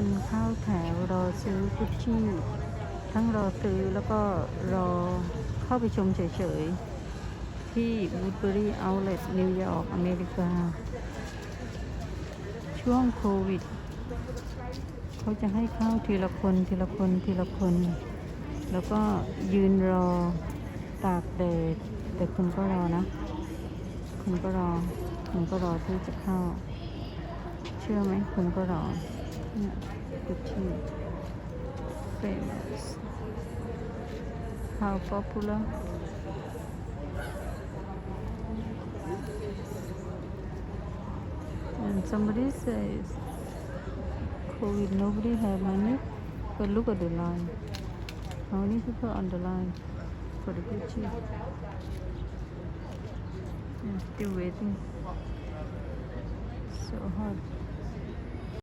คนเข้าแถวรอซื้อกุชชี่ทั้งรอซื้อแล้วก็รอเข้าไปชมเฉยๆ ที่ Woodbury Outlet นิวยอร์กอเมริกา ช่วงโควิด เขาจะให้เข้าทีละคนทีละคนทีละคน แล้วก็ยืนรอตากแดดแต่คุณก็รอนะ คุณก็รอ คุณก็รอที่จะเข้า เชื่อไหมคุณก็รอ The tea. Famous. How popular. And somebody says, COVID, nobody have money. But look at the line. How many people on the line for the Gucci? I'm still waiting.